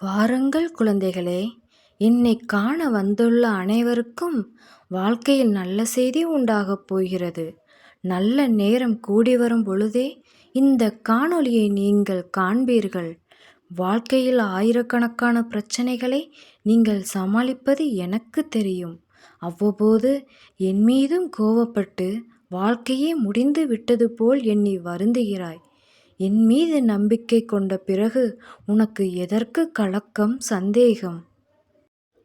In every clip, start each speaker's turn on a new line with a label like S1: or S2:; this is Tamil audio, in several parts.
S1: வாருங்கள் குழந்தைகளே என்னை காண வந்துள்ள அனைவருக்கும் வாழ்க்கையில் நல்ல செய்தி உண்டாகப் போகிறது. நல்ல நேரம் கூடி வரும் பொழுதே இந்த காணொளியை நீங்கள் காண்பீர்கள். வாழ்க்கையில் ஆயிரக்கணக்கான பிரச்சனைகளை நீங்கள் சமாளிப்பது எனக்கு தெரியும். அவ்வப்போது என் மீதும் கோவப்பட்டு வாழ்க்கையே முடிந்து விட்டது போல் எண்ணி வருந்துகிறாய். என் மீது நம்பிக்கை கொண்ட பிறகு உனக்கு எதற்கு கலக்கம் சந்தேகம்?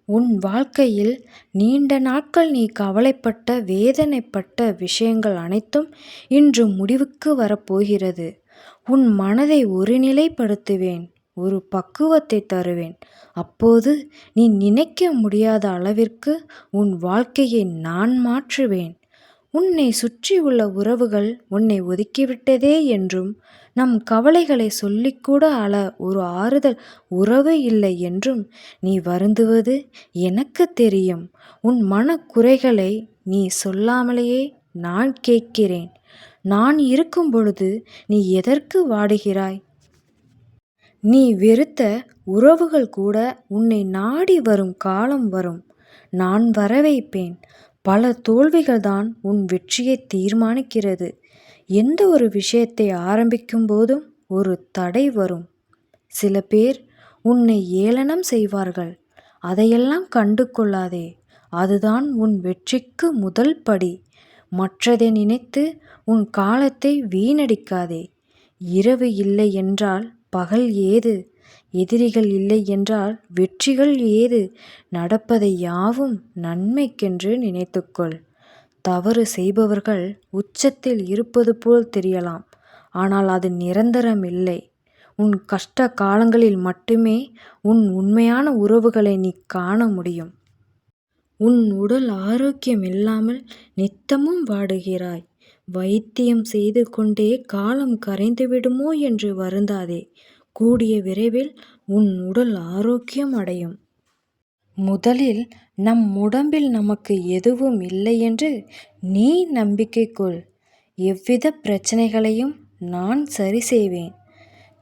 S1: உன் வாழ்க்கையில் நீண்ட நாட்கள் நீ கவலைப்பட்ட வேதனைப்பட்ட விஷயங்கள் அனைத்தும் இன்று முடிவுக்கு வரப்போகிறது. உன் மனதை ஒருநிலைப்படுத்துவேன் ஒரு பக்குவத்தை தருவேன். அப்போது நீ நினைக்க முடியாத அளவிற்கு உன் வாழ்க்கையை நான் மாற்றுவேன். உன்னை சுற்றியுள்ள உறவுகள் உன்னை ஒதுக்கிவிட்டதே என்றும் நம் கவலைகளை சொல்லிக்கூட அள ஒரு ஆறுதல் உறவு இல்லை என்றும் நீ வருந்துவது எனக்கு தெரியும். உன் மனக்குறைகளை நீ சொல்லாமலேயே நான் கேட்கிறேன். நான் இருக்கும் பொழுது நீ எதற்கு வாடுகிறாய்? நீ வெறுத்த உறவுகள் கூட உன்னை நாடி வரும் காலம் வரும். நான் வரவைப்பேன். பல தோல்விகள் தான் உன் வெற்றியை தீர்மானிக்கிறது. எந்த ஒரு விஷயத்தை ஆரம்பிக்கும் போதும் ஒரு தடை வரும். சில பேர் உன்னை ஏளனம் செய்வார்கள். அதையெல்லாம் கண்டு கொள்ளாதே. அதுதான் உன் வெற்றிக்கு முதல் படி. மற்றதை நினைத்து உன் காலத்தை வீணடிக்காதே. இரவு இல்லை என்றால் பகல் ஏது? எதிரிகள் இல்லை என்றால் வெற்றிகள் ஏது? நடப்பதை யாவும் நன்மைக்கென்று நினைத்துக்கொள். தவறு செய்பவர்கள் உச்சத்தில் இருப்பது போல் தெரியலாம். ஆனால் அது நிரந்தரம் இல்லை. உன் கஷ்ட காலங்களில் மட்டுமே உன் உண்மையான உறவுகளை நீ காண முடியும். உன் உடல் ஆரோக்கியம் இல்லாமல் நித்தமும் வாடுகிறாய். வைத்தியம் செய்து கொண்டே காலம் கரைந்து விடுமோ என்று வருந்தாதே. கூடிய விரைவில் உன் உடல் ஆரோக்கியம் அடையும். முதலில் நம் உடம்பில் நமக்கு எதுவும் இல்லை என்று நீ நம்பிக்கை கொள். எவ்வித பிரச்சனைகளையும் நான் சரி செய்வேன்.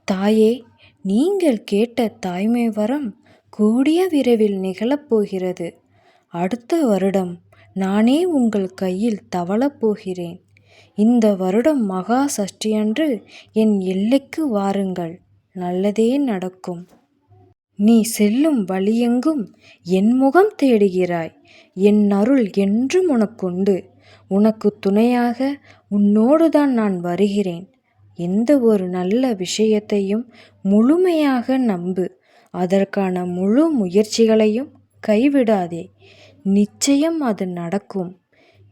S1: தாயே நீங்கள் கேட்ட தாய்மை வரம் கூடிய விரைவில் நிகழப்போகிறது அடுத்த வருடம் நானே உங்கள் கையில் தவளப் போகிறேன். இந்த வருடம் மகா சஷ்டியன்று என் எல்லைக்கு வாருங்கள். நல்லதே நடக்கும். நீ செல்லும் வழியெங்கும் என் முகம் தேடுகிறாய். என் அருள் என்றும் உனக்குண்டு. உனக்கு துணையாக உன்னோடுதான் நான் வருகிறேன். எந்த ஒரு நல்ல விஷயத்தையும் முழுமையாக நம்பு. அதற்கான முழு முயற்சிகளையும் கைவிடாதே. நிச்சயம் அது நடக்கும்.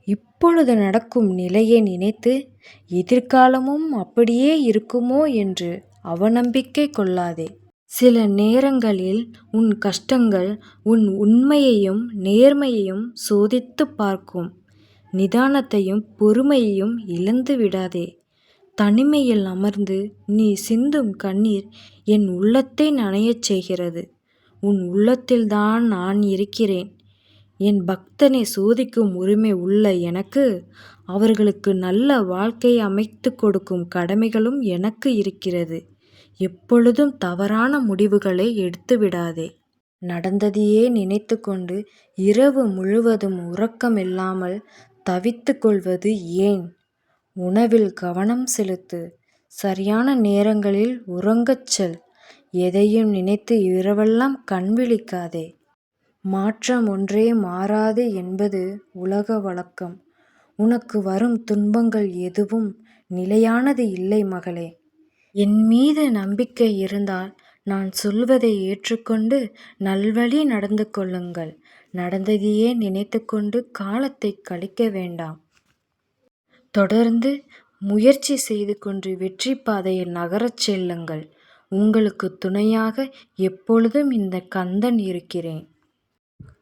S1: இப்பொழுது நடக்கும் நிலையை நினைத்து எதிர்காலமும் அப்படியே இருக்குமோ என்று அவநம்பிக்கை கொள்ளாதே. சில நேரங்களில் உன் கஷ்டங்கள் உன் உண்மையையும் நேர்மையையும் சோதித்து பார்க்கும். நிதானத்தையும் பொறுமையையும் இழந்து விடாதே. தனிமையில் அமர்ந்து நீ சிந்தும் கண்ணீர் என் உள்ளத்தை நனையச் செய்கிறது. உன் உள்ளத்தில்தான் நான் இருக்கிறேன். என் பக்தனை சோதிக்கும் உரிமை உள்ள எனக்கு அவர்களுக்கு நல்ல வாழ்க்கை அமைத்து கொடுக்கும் கடமைகளும் எனக்கு இருக்கிறது. எப்பொழுதும் தவறான முடிவுகளை எடுத்து விடாதே. நடந்ததையே நினைத்து கொண்டு இரவு முழுவதும் உறக்கமில்லாமல் தவித்து கொள்வது ஏன்? உணவில் கவனம் செலுத்து. சரியான நேரங்களில் உறங்கச் செல். எதையும் நினைத்து இரவெல்லாம் கண் விழிக்காதே மாற்றம் ஒன்றே மாறாது என்பது உலக வழக்கம். உனக்கு வரும் துன்பங்கள் எதுவும் நிலையானது இல்லை மகளே. என் மீது நம்பிக்கை இருந்தால் நான் சொல்வதை ஏற்றுக்கொண்டு நல்வழி நடந்து கொள்ளுங்கள். நடந்ததையே நினைத்துக்கொண்டு காலத்தை கழிக்க வேண்டாம். தொடர்ந்து முயற்சி செய்து கொண்டு வெற்றி பாதையில் நகரச் செல்லுங்கள். உங்களுக்கு துணையாக எப்பொழுதும் இந்த கந்தன் இருக்கிறேன்.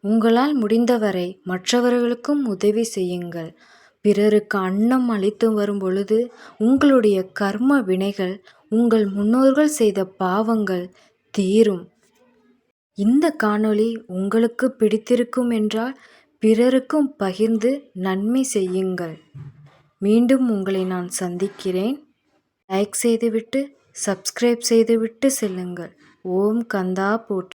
S1: உங்களால் முடிந்தவரை மற்றவர்களுக்கும் உதவி செய்யுங்கள். பிறருக்கு அன்னம் அளித்து வரும் பொழுது உங்களுடைய கர்ம வினைகள் உங்கள் முன்னோர்கள் செய்த பாவங்கள் தீரும். இந்த காணொளி உங்களுக்கு பிடித்திருக்கும் என்றால் பிறருக்கும் பகிர்ந்து நன்மை செய்யுங்கள். மீண்டும் உங்களை நான் சந்திக்கிறேன். லைக் செய்துவிட்டு சப்ஸ்கிரைப் செய்துவிட்டு செல்லுங்கள். ஓம் கந்தா போற்றி.